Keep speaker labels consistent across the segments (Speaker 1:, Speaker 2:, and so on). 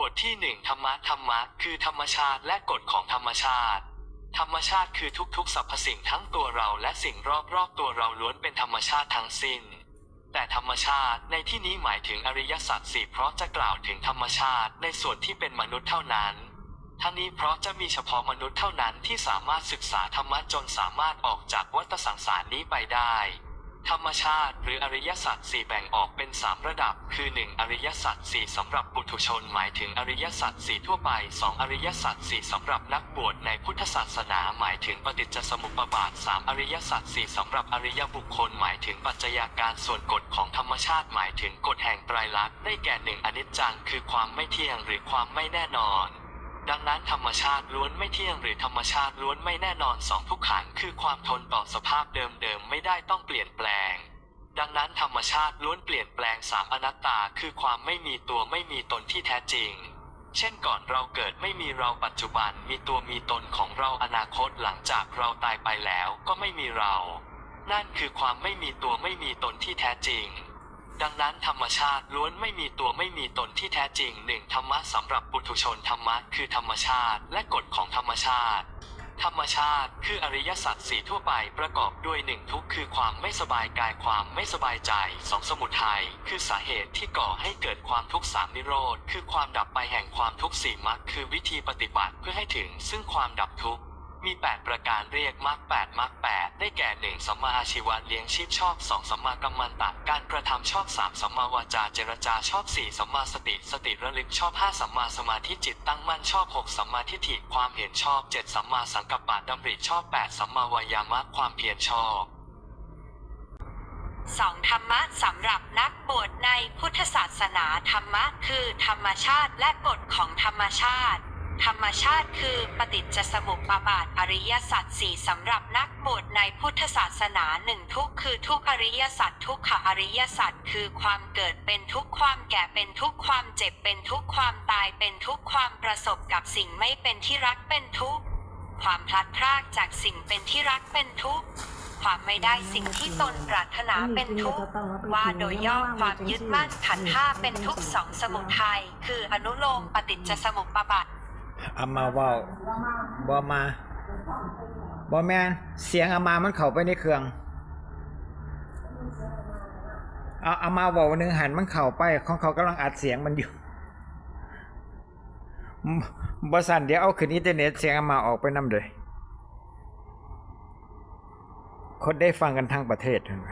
Speaker 1: บทที่หนึ่งธรรมะธรรมะ คือธรรมชาติและกฎของธรรมชาติ ธรรมชาติคือทุกๆสรรพสิ่งทั้งตัวเราและสิ่งรอบๆตัวเราล้วนเป็นธรรมชาติทั้งสิ้น แต่ธรรมชาติในที่นี้หมายถึงอริยสัจสี่เพราะจะกล่าวถึงธรรมชาติในส่วนที่เป็นมนุษย์เท่านั้นทั้งนี้เพราะจะมีเฉพาะมนุษย์เท่านั้นที่สามารถศึกษาธรรมะจนสามารถออกจากวัฏสังสารนี้ไปได้ ธรรมชาติหรืออริยสัจสี่แบ่งออกเป็นสามระดับ คือ 1. อริยสัจสี่สำหรับปุถุชนหมายถึงอริยสัจสี่ทั่วไป 2. อริยสัจสี่สำหรับนักบวชในพุทธศาสนาหมายถึงปฏิจจสมุปบาท 3. อริยสัจสี่สำหรับอริยบุคคลหมายถึงปัจจัยาการส่วนกฎของธรรมชาติหมายถึงกฎแห่งไตรลักษณ์ได้แก่หนึ่งอนิจจังคือความไม่เที่ยงหรือความไม่แน่นอน ดังนั้นธรรมชาติล้วนไม่เที่ยงหรือธรรมชาติล้วนไม่แน่นอนสองทุกขังคือความทนต่อสภาพเดิมๆไม่ได้ต้องเปลี่ยนแปลง ดังนั้นธรรมชาติล้วนเปลี่ยนแปลงสามอนัตตาคือความไม่มีตัวไม่มีตนที่แท้จริง เช่นก่อนเราเกิดไม่มีเราปัจจุบันมีตัวมีตนของเราอนาคตหลังจากเราตายไปแล้วก็ไม่มีเรา นั่นคือความไม่มีตัวไม่มีตนที่แท้จริง ดังนั้นธรรมชาติล้วนไม่มีตัวไม่มีตนที่แท้จริงหนึ่งธรรมะสำหรับปุถุชนธรรมะคือธรรมชาติและกฎของธรรมชาติ ธรรมชาติคืออริยสัจสี่ทั่วไปประกอบด้วยหนึ่งทุกข์คือความไม่สบายกายความไม่สบายใจสองสมุทัยคือสาเหตุที่ก่อให้เกิดความทุกข์สามนิโรธคือความดับไปแห่งความทุกข์สี่มรรคคือวิธีปฏิบัติเพื่อให้ถึงซึ่งความดับทุกข์ มี 8 ประการเรียกมรรคแปดมรรคแปดได้แก่หนึ่งสัมมาอาชีวะเลี้ยงชีพชอบสองสัมมากัมมันตะการกระทำชอบสามสัมมาวาจาเจรจาชอบสี่สัมมาสติ สติระลึกชอบห้าสัมมาสมาธิจิตตั้งมั่นชอบหกสัมมาทิฏฐิความเห็นชอบเจ็ดสัมมาสังกัปปะดำริชอบแปดสัมมาวายามะความเพียรชอบ
Speaker 2: สองธรรมะสำหรับนักบวชในพุทธศาสนาธรรมะคือธรรมชาติและกฎของธรรมชาติ ธรรมชาติคือปฏิจจสมุปบาทอริยสัจสี่สำหรับนักบวชในพุทธศาสนาหนึ่งทุกคือทุกอริยสัจทุกขอริยสัจคือความเกิดเป็นทุกความแก่เป็นทุกความเจ็บเป็นทุกความตายเป็นทุกความประสบกับสิ่งไม่เป็นที่รักเป็นทุกความพลัดพรากจากสิ่งเป็นที่รักเป็นทุกความไม่ได้สิ่งที่ตนปรารถนาเป็นทุกข์ว่าโดยย่อความยึดมั่นขันธ์ห้าเป็นทุกข์สองสมุทัยคืออนุโลมปฏิจจสมุปบาท
Speaker 3: อามาเว้าบ่มาบ่แมนเสียงอามามันเข้าไปในเครื่องเอาอามาเว้าหนึงหันมันเข้าไปของเขากำลังอัดเสียงมันอยู่บ่สั่นเดี๋ยวเอาขึ้นอินเทอร์เน็ตเสียงอามาออกไปนำเลยคนได้ฟังกันทั้งประเทศเห็นไหม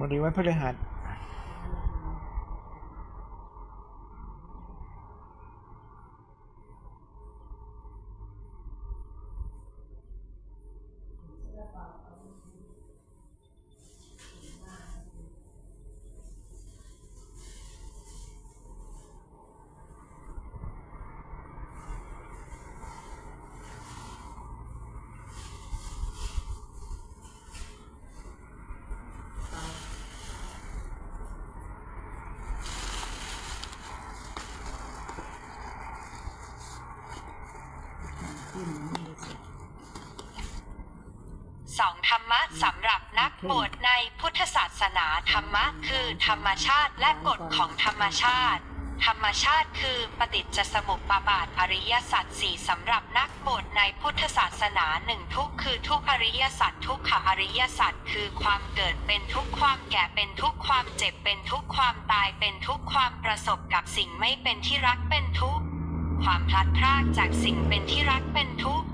Speaker 3: วันนี้วันพฤหัส
Speaker 2: สองธรรมะสำหรับนักบวชในพุทธศาสนาธรรมะคือธรรมชาติและกฎของธรรมชาติ ธรรมชาติคือปฏิจจสมุปบาทอริยสัจสี่สำหรับนักบวชในพุทธศาสนาหนึ่งทุกคือทุกอริยสัจทุกขอริยสัจคือความเกิดเป็นทุกความแก่เป็นทุกความเจ็บเป็นทุกความตายเป็นทุกความประสบกับสิ่งไม่เป็นที่รักเป็นทุก ความพลัดพรากจากสิ่งเป็นที่รักเป็นทุกข์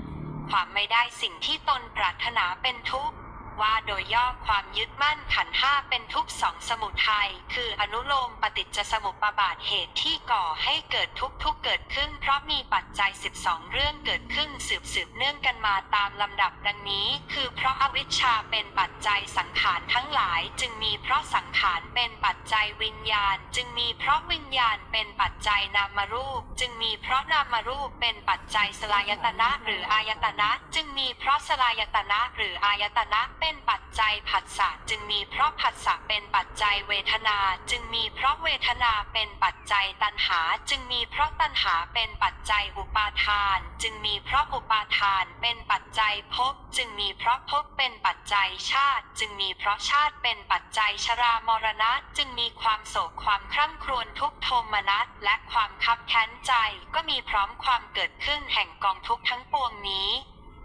Speaker 2: ความไม่ได้สิ่งที่ตนปรารถนาเป็นทุกข์ ว่าโดยย่อความยึดมั่นขันห้าเป็นทุกสองสมุทัยคืออนุโลมปฏิจจสมุปบาทเหตุที่ก่อให้เกิดทุกทุกเกิดขึ้น เพราะมีปัจจัย 12 เรื่องเกิดขึ้นสืบสืบเนื่องกันมาตามลำดับดังนี้ คือเพราะอาวิชชาเป็นปัจจัยสังขารทั้งหลายจึงมีเพราะสังขารเป็นปัจจัยวิญญาณ จึงมีเพราะวิญญาณเป็นปัจจัยนามรูป จึงมีเพราะนามรูปเป็นปัจจัยสลายตนะหรืออายตนะ จึงมีเพราะสลายตนะหรืออายตนะเป็นเป็นปัจจัยผัสสะจึงมีเพราะผัสสะเป็นปัจจัยเวทนาจึงมีเพราะเวทนาเป็นปัจจัยตัณหา จึงมีเพราะตัณหาเป็นปัจจัยอุปาทาน จึงมีเพราะอุปาทานเป็นปัจจัยภพจึงมีเพราะภพเป็นปัจจัยชาติ จึงมีเพราะชาติเป็นปัจจัยชรามรณะ จึงมีความโศกความคร่ำครวญทุกโทมนัสและความคับแค้นใจ ก็มีพร้อมความเกิดขึ้นแห่งกองทุกข์ทั้งปวงนี้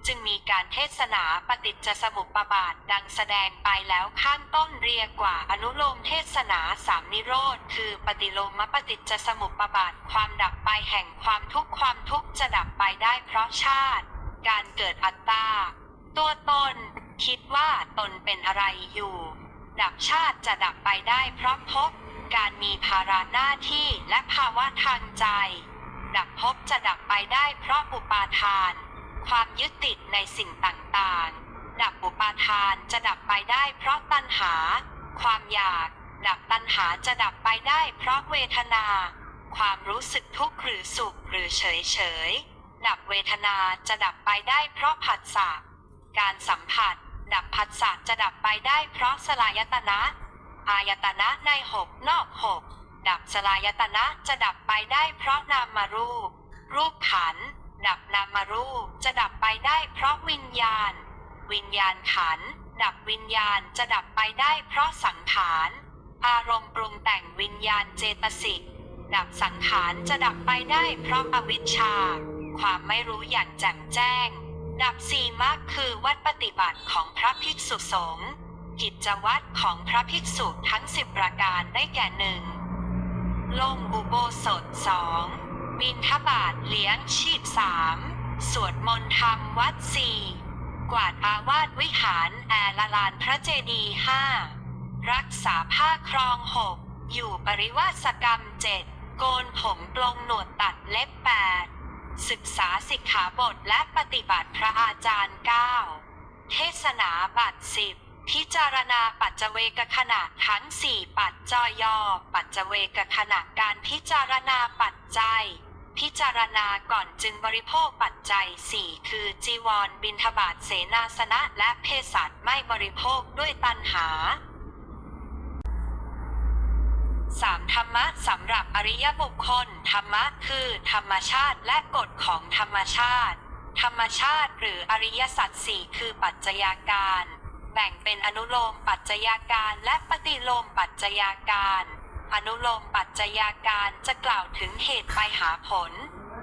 Speaker 2: จึงมีการเทศนาปฏิจจสมุปบาทดังแสดงไปแล้วข้างต้นเรียกว่าอนุโลมเทศนาสามนิโรธ คือปฏิโลมปฏิจจสมุปบาทความดับไปแห่งความทุกข์ความทุกข์จะดับไปได้เพราะชาติ การเกิดอัตตา ตัวตน คิดว่าตนเป็นอะไรอยู่ ดับชาติจะดับไปได้เพราะภพการมีภาระหน้าที่และภาวะทางใจ ดับภพจะดับไปได้เพราะอุปาทาน ความยึดติดในสิ่งต่างๆ ดับอุปาทานจะดับไปได้เพราะตัณหา ความอยาก ดับตัณหาจะดับไปได้เพราะเวทนา ความรู้สึกทุกข์หรือสุขหรือเฉยเฉยๆดับเวทนาจะดับไปได้เพราะผัสสะ การสัมผัส ดับผัสสะจะดับไปได้เพราะสลายตนะ อายตนะในหกนอกหกดับสลายตนะจะดับไปได้เพราะนามารูป รูปขันธ์ ดับนามารูปจะดับไปได้เพราะวิญญาณ วิญญาณขัน ดับวิญญาณจะดับไปได้เพราะสังขาร อารมณ์ปรุงแต่งวิญญาณเจตสิก ดับสังขารจะดับไปได้เพราะอวิชชา ความไม่รู้อย่างแจ่มแจ้ง ดับสี่มรรคคือวัดปฏิบัติของพระภิกษุสงฆ์ กิจวัตรของพระภิกษุทั้งสิบประการได้แก่หนึ่งลงอุโบสถสอง บินทบาทเลี้ยงชีพสามสวดมนต์ธรรมวัดสี่กวาดอาวาสวิหารแอลลานพระเจดีย์ห้ารักษาผ้าครองหกอยู่ปริวาสกรรมเจ็ดโกนผมปลงหนวดตัดเล็บแปดศึกษาสิกขาบทและปฏิบัติพระอาจารย์เก้าเทศนาบัตรสิบพิจารณาปัจเจเวกขณะทั้งสี่ปัจจอยอปัจเจเวกขณะการพิจารณาปัจจัย พิจารณาก่อนจึงบริโภคปัจจัยสี่คือจีวรบินทบาทเสนาสนะและเพสัตไม่บริโภคด้วยตัณหาสามธรรมะสำหรับอริยบุคคล ธรรมะคือธรรมชาติและกฎของธรรมชาติ ธรรมชาติหรืออริยสัจสี่คือปัจจัยาการ แบ่งเป็นอนุโลมปัจจัยาการและปฏิโลมปัจจัยาการ อนุโลมปัจจัยาการจะกล่าวถึงเหตุไปหาผล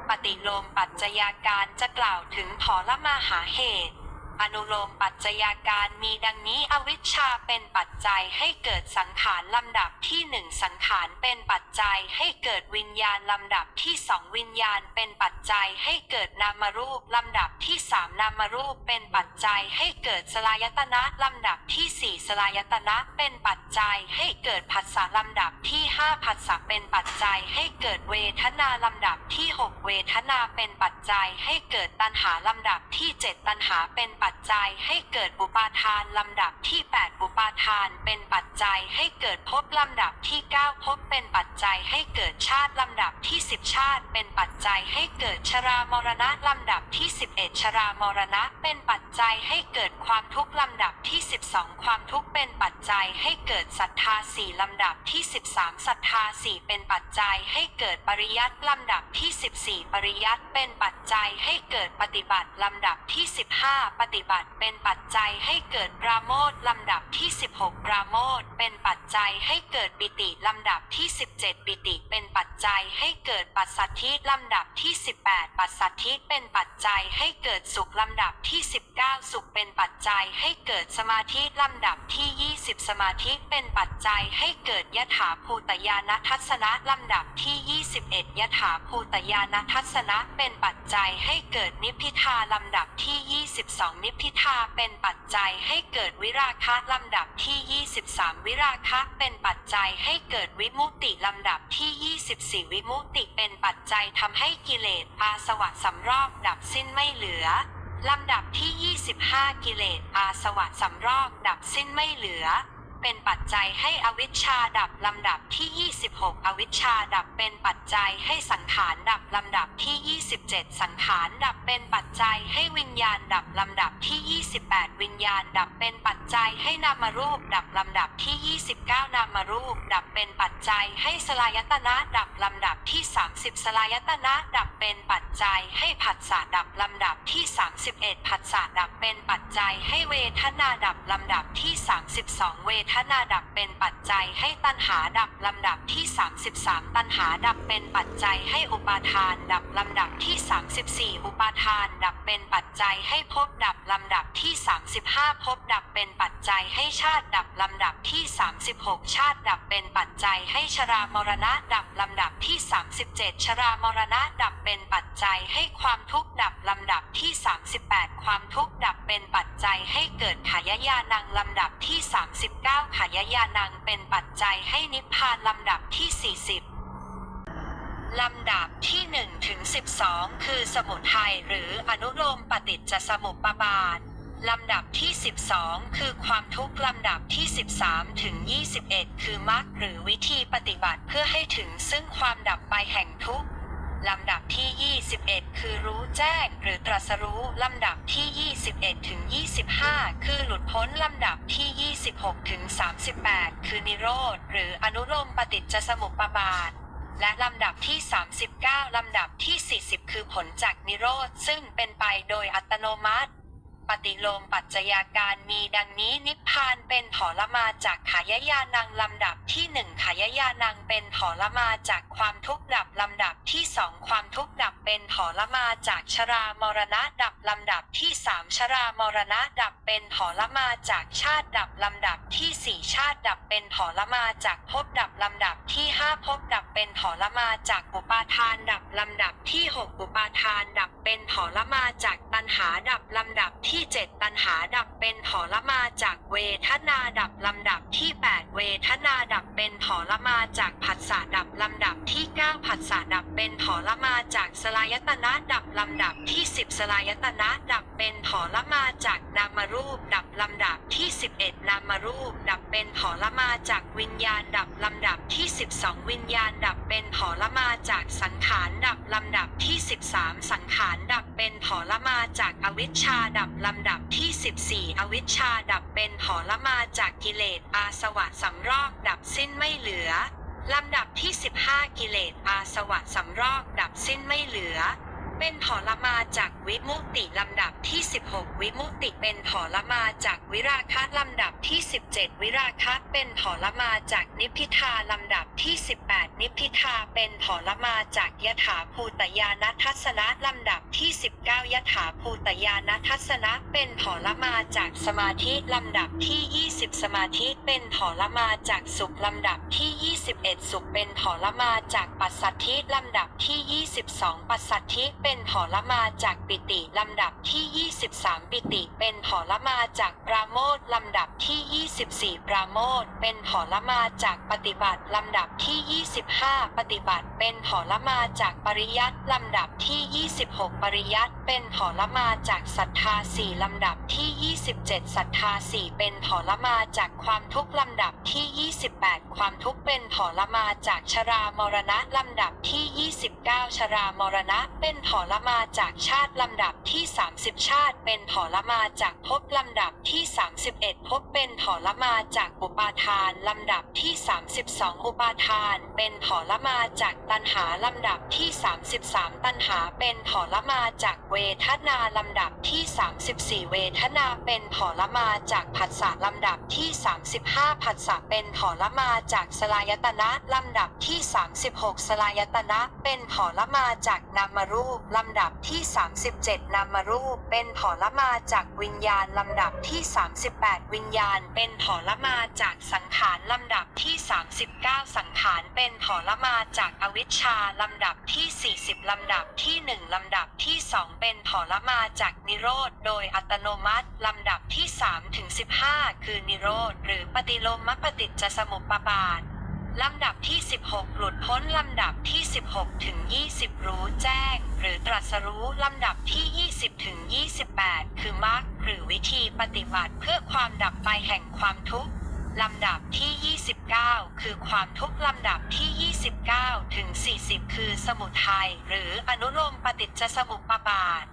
Speaker 2: ปฏิโลมปัจจัยาการจะกล่าวถึงผลมาหาเหตุ อนุโลมปัจจัยาการมีดังนี้อวิชชาเป็นปัจจัยให้เกิดสังขารลำดับที่หนึ่งสังขารเป็นปัจจัยให้เกิดวิญญาณลำดับที่สองวิญญาณเป็นปัจจัยให้เกิดนามรูปลำดับที่สามนามรูปเป็นปัจจัยให้เกิดสลายตนะลำดับที่สี่สลายตนะเป็นปัจจัยให้เกิดผัสสะลำดับที่ห้าผัสสะเป็นปัจจัยให้เกิดเวทนาลำดับที่หกเวทนาเป็นปัจจัยให้เกิดตัณหาลำดับที่เจ็ดตัณหาเป็นปัจจัยให้เกิดอุปาทานลำดับที่แปดอุปาทานเป็นปัจจัยให้เกิดภพลำดับที่เก้าภพเป็นปัจจัยให้เกิดชาติลำดับที่สิบชาติ เป็นปัจจัยให้เกิดชรามรณะลำดับที่สิบเอ็ดชรามรณะ เป็นปัจจัยให้เกิดความทุกข์ลำดับที่สิบสองความทุกข์เป็นปัจจัยให้เกิดศรัทธาสี่ลำดับที่สิบสามศรัทธาสี่เป็นปัจจัยให้เกิดปริยัติลำดับที่สิบสี่ปริยัติเป็นปัจจัยให้เกิดปฏิบัติลำดับที่สิบห้าปฏิบัติเป็นปัจจัยให้เกิดปราโมทลำดับที่สิบหกปราโมทเป็นปัจจัยให้เกิดปิติลำดับที่สิบเจ็ดปิติเป็นปัจจัยให้เกิดปัสสัทธิลำดับที่สิบแปดปัสสัทธิเป็นปัจจัยให้เกิดสุขลำดับที่สิบเก้าสุขเป็นปัจจัยให้เกิดสมาธิลำดับที่ยี่สิบสมาธิเป็นปัจจัยให้เกิดยถาภูตยานทัศนะลำดับที่ยี่สิบเอ็ดยถาภูตยานทัศนะเป็นปัจจัยให้เกิดนิพพิทาลำดับที่ยี่สิบสองนิพพิทาเป็นปัจจัยให้เกิดวิราคะลำดับที่ 23 วิราคะเป็นปัจจัยให้เกิดวิมุตติลำดับที่ 24 วิมุตติเป็นปัจจัยทำให้กิเลสอาสวะสำรอกดับสิ้นไม่เหลือลำดับที่ 25 กิเลสอาสวะสำรอกดับสิ้นไม่เหลือ เป็นปัจจัยให้อวิชชาดับลำดับที่ 26 อวิชชาดับเป็นปัจจัยให้สังขารดับลำดับที่ 27 สังขารดับเป็นปัจจัยให้วิญญาณดับลำดับที่ 28 วิญญาณดับเป็นปัจจัยให้นามรูปดับลำดับที่ 29 นามรูปดับเป็นปัจจัยให้สลายตนะดับลำดับที่ 30 สลายตนะดับเป็นปัจจัยให้ผัสสะดับลำดับที่ 31 ผัสสะดับเป็นปัจจัยให้เวทนาดับลำดับที่ 32 เวทนาดับเป็นปัจจัยให้ตัณหาดับลำดับที่ 33 ตัณหาดับเป็นปัจจัยให้อุปาทานดับลำดับที่ 34 อุปาทานดับเป็นปัจจัยให้ภพดับลำดับที่ 35ภพดับเป็นปัจจัยให้ชาติดับลำดับที่ 36 ชาติดับเป็นปัจจัยให้ชรามรณะดับลำดับที่ 37 ชรามรณะดับเป็นปัจจัยให้ความทุกข์ดับลำดับที่ 38 ความทุกข์ดับเป็นปัจจัยให้เกิดขายญานังลำดับที่ 39ขายญานังเป็นปัจจัยให้นิพพานลำดับที่ 40 ลำดับที่ 1 ถึง 12 คือสมุทัยหรืออนุโลมปฏิจจสมุปบาท ลำดับที่ 12 คือความทุกข์ลำดับที่ 13 ถึง 21 คือมรรคหรือวิธีปฏิบัติเพื่อให้ถึงซึ่งความดับไปแห่งทุกข์ ลำดับที่ 21 คือรู้แจ้งหรือตรัสรู้ ลำดับที่ 21 ถึง 25 คือหลุดพ้น ลำดับที่ 26 ถึง 38 คือนิโรธ หรืออนุโลมปฏิจจสมุปบาท และลำดับที่ 39 ลำดับที่ 40 คือผลจากนิโรธ ซึ่งเป็นไปโดยอัตโนมัติ ปฏิโลมปัจจัยาการมีดังนี้นิพพานเป็นถอละมาจากขายญานังลำดับที่หนึ่งขายญานังเป็นถอละมาจากความทุกข์ดับลำดับที่สองความทุกข์ดับเป็นถอละมาจากชรามรณะดับลำดับที่สามชรามรณะดับเป็นถอละมาจากชาติดับลำดับที่สี่ชาติดับเป็นถอละมาจากภพดับลำดับที่ห้าภพดับเป็นถอละมาจากอุปาทานดับลำดับที่หกอุปาทานดับเป็นถอละมาจากตัณหาดับลำดับที่เจ็ดตัณหาดับเป็นถอละมาจากเวทนาดับลำดับที่แปดเวทนาดับเป็นถอละมาจากผัสสะดับลำดับที่เก้าผัสสะดับเป็นถอละมาจากสลายตนะดับลำดับที่สิบสลายตนะดับเป็นถอละมาจากนามรูปดับลำดับที่สิบเอ็ดนามรูปดับเป็นถอละมาจากวิญญาณดับลำดับที่สิบสองวิญญาณดับเป็นถอละมาจากสังขารดับลำดับที่สิบสามสังขารดับเป็นถอละมาจากอวิชชาดับลำดับที่สิบสี่อวิชชาดับเป็นหอละมาจากกิเลสอาสวะสำรอกดับสิ้นไม่เหลือ ลำดับที่ 15 กิเลสอาสวะสำรอกดับสิ้นไม่เหลือ เป็นถอละมาจากวิมุตติลำดับที่ 16 วิมุตติเป็นถอละมาจากวิราคะลำดับที่ 17 วิราคะเป็นถอละมาจากนิพพิทาลำดับที่ 18 นิพพิทาเป็นถอละมาจากยถาภูตยานัทัศนะลำดับที่ 19 ยถาภูตยานัทัศนะเป็นถอละมาจากสมาธิลำดับที่ 20 สมาธิเป็นถอละมาจากสุขลำดับที่ 21สุขเป็นถอละมาจากปัสสัทธิลำดับที่ 22 ปัสสัทธิเป็นถอละมาจากปิติลำดับที่ 23 ปิติเป็นถอละมาจากปราโมทลำดับที่ 24 ปราโมทเป็นถอละมาจากปฏิบัติลำดับที่ 25 ปฏิบัติเป็นถอละมาจากปริยัติลำดับที่ 26 ปริยัติเป็นถอละมาจากศรัทธาสี่ลำดับที่ 27 ศรัทธาสี่เป็นถอละมาจากความทุกข์ลำดับที่ 28ความทุกข์เป็นถอลมาจากชรามรณะลำดับที่ 29 ชรามรณะเป็นถอลมาจากชาติลำดับที่ 30 ชาติเป็นถอลมาจากภพลำดับที่ 31ภพเป็นถอลมาจากอุปาทานลำดับที่ 32 อุปาทาน เป็นถอลมาจากตัณหาลำดับที่ 33 ตัณหาเป็นถอลมาจากเวทนาลำดับที่ 34 เวทนาเป็นถอลมาจากผัสสะลำดับที่ 35ผัสสะเป็นถอลมาจากสลายตตนะลำดับที่ 36 สลายตนะ เป็นผลมาจากนามรูปลำดับที่ 37 นามรูป เป็นผลมาจากวิญญาณลำดับที่ 38 วิญญาณ เป็นผลมาจากสังขารลำดับที่ 39 สังขารเป็นผลมาจากอวิชชาลำดับที่ 40 ลำดับที่ 1 ลำดับที่ 2 เป็นผลมาจากนิโรธโดยอัตโนมัติลำดับที่3ถึง15 คือนิโรธหรือปฏิโลมปฏิจจสมุปบาท ลำดับที่ 16 หลุดพ้นลำดับที่ 16 ถึง 20 รู้แจ้ง หรือตรัสรู้ลำดับที่ 20 ถึง 28 คือมรรคหรือวิธีปฏิบัติเพื่อความดับไปแห่งความทุกข์ลำดับที่ 29 คือความทุกข์ลำดับที่ 29 ถึง 40 คือสมุทัยหรืออนุโลมปฏิจจสมุปบาท